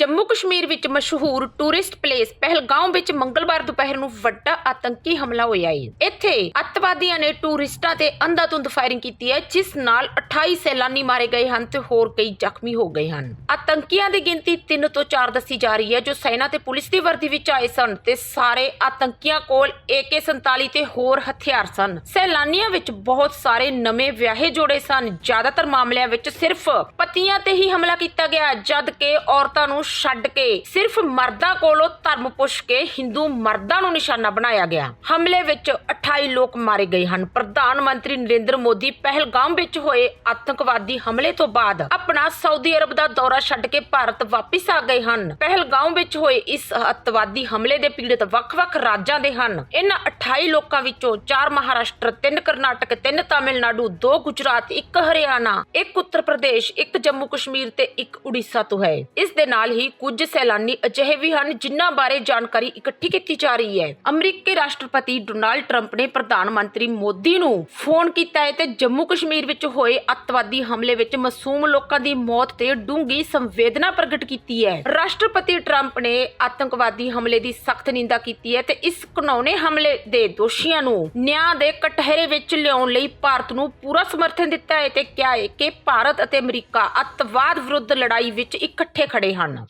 ਜੰਮੂ ਕਸ਼ਮੀਰ ਵਿੱਚ ਮਸ਼ਹੂਰ tourist place ਪਹਿਲਗਾਂਵ ਵਿੱਚ ਮੰਗਲਵਾਰ ਦੁਪਹਿਰ ਨੂੰ ਵੱਡਾ ਆਤੰਕੀ ਹਮਲਾ ਹੋਇਆ ਹੈ ਇੱਥੇ ਅੱਤਵਾਦੀਆਂ ਨੇ ਟੂਰਿਸਟਾਂ ਤੇ ਅੰਧਾਧੁੰਦ ਫਾਇਰਿੰਗ ਕੀਤੀ ਹੈ, ਜਿਸ ਨਾਲ 28 ਸੈਲਾਨੀ ਮਾਰੇ ਗਏ ਹਨ ਤੇ ਹੋਰ ਕਈ ਜ਼ਖਮੀ ਹੋ ਗਏ ਹਨ। ਆਤੰਕੀਆਂ ਦੀ ਗਿਣਤੀ 3 ਤੋਂ 4 ਦੱਸੀ ਜਾ ਰਹੀ ਹੈ, ਜੋ ਸੈਨਾ ਤੇ ਪੁਲਿਸ ਦੀ ਵਰਦੀ ਵਿੱਚ ਆਏ ਸਨ ਤੇ ਸਾਰੇ ਆਤੰਕੀਆਂ ਕੋਲ AK47 ਤੇ ਹੋਰ ਹਥਿਆਰ ਸਨ। ਸੈਲਾਨੀਆਂ ਵਿੱਚ ਬਹੁਤ ਸਾਰੇ ਨਵੇਂ ਵਿਆਹੇ ਜੋੜੇ ਸਨ। ਜ਼ਿਆਦਾਤਰ ਮਾਮਲਿਆਂ ਵਿੱਚ ਸਿਰਫ ਪਤੀਆਂ ਤੇ ਹੀ ਹਮਲਾ ਕੀਤਾ ਗਿਆ, ਜਦ ਕਿ ਔਰਤਾਂ ਨੂੰ ਛੱਡ ਕੇ ਸਿਰਫ ਮਰਦਾਂ ਕੋਲੋਂ ਧਰਮ ਪੁੱਛ ਕੇ ਹਿੰਦੂ ਮਰਦਾਂ ਨੂੰ ਨਿਸ਼ਾਨਾ ਬਣਾਇਆ ਗਿਆ। ਹਮਲੇ ਵਿੱਚ 28 ਲੋਕ ਮਾਰੇ ਗਏ ਹਨ। ਪ੍ਰਧਾਨ ਮੰਤਰੀ ਨਰਿੰਦਰ ਮੋਦੀ ਪਹਿਲਗਾਮ ਵਿੱਚ ਹੋਏ ਆਤੰਕਵਾਦੀ ਹਮਲੇ ਤੋਂ ਬਾਅਦ ਆਪਣਾ ਸਾਊਦੀ ਅਰਬ ਦਾ ਦੌਰਾ ਛੱਡ ਕੇ ਭਾਰਤ ਵਾਪਸ ਆ ਗਏ ਹਨ। ਪਹਿਲਗਾਮ ਵਿੱਚ ਹੋਏ ਇਸ ਅੱਤਵਾਦੀ ਹਮਲੇ ਦੇ ਪੀੜਤ ਵੱਖ-ਵੱਖ ਰਾਜਾਂ ਦੇ ਹਨ। ਇਹਨਾਂ 28 ਲੋਕਾਂ ਵਿੱਚੋਂ 4 ਮਹਾਰਾਸ਼ਟਰ 3 ਕਰਨਾਟਕ 3 ਤਾਮਿਲਨਾਡੂ 2 ਗੁਜਰਾਤ 1 ਹਰਿਆਣਾ 1 ਉੱਤਰ ਪ੍ਰਦੇਸ਼ 1 ਜੰਮੂ ਕਸ਼ਮੀਰ ਤੇ 1 ਉੜੀਸਾ ਤੋਂ ਹੈ। ਇਸ ਦੇ ਨਾਲ ਹੀ ਕੁਝ ਸੈਲਾਨੀ ਅਜਿਹੇ ਵੀ ਹਨ ਜਿਨ੍ਹਾਂ ਬਾਰੇ ਜਾਣਕਾਰੀ ਇਕੱਠੀ ਕੀਤੀ ਜਾ ਰਹੀ ਹੈ। ਅਮਰੀਕੀ ਰਾਸ਼ਟਰਪਤੀ ਡੋਨਾਲਡ ਟਰੰਪ ਨੇ ਪ੍ਰਧਾਨ ਮੰਤਰੀ ਮੋਦੀ ਨੂੰ ਫੋਨ ਕੀਤਾ ਹੈ ਤੇ ਜੰਮੂ ਕਸ਼ਮੀਰ ਵਿੱਚ ਹੋਏ ਅੱਤਵਾਦੀ ਹਮਲੇ ਵਿੱਚ ਮਾਸੂਮ ਲੋਕਾਂ ਦੀ ਮੌਤ ਤੇ ਡੂੰਘੀ ਸੰਵੇਦਨਾ ਪ੍ਰਗਟ ਕੀਤੀ ਹੈ। ਰਾਸ਼ਟਰਪਤੀ ਟਰੰਪ ਨੇ ਆਤੰਕਵਾਦੀ ਹਮਲੇ ਦੀ ਸਖਤ ਨਿੰਦਾ ਕੀਤੀ ਹੈ ਤੇ ਇਸ ਘਿਨੌਣੇ ਹਮਲੇ ਦੇ ਦੋਸ਼ੀਆਂ ਨੂੰ ਨਿਆਂ ਦੇ ਕਟਹਿਰੇ ਵਿੱਚ ਲਿਆਉਣ ਲਈ ਭਾਰਤ ਨੂੰ ਪੂਰਾ ਸਮਰਥਨ ਦਿੱਤਾ ਹੈ ਤੇ ਕਿਹਾ ਹੈ ਕਿ ਭਾਰਤ ਅਤੇ ਅਮਰੀਕਾ ਅੱਤਵਾਦ ਵਿਰੁੱਧ ਲੜਾਈ ਵਿੱਚ ਇਕੱਠੇ ਖੜੇ ਹਨ।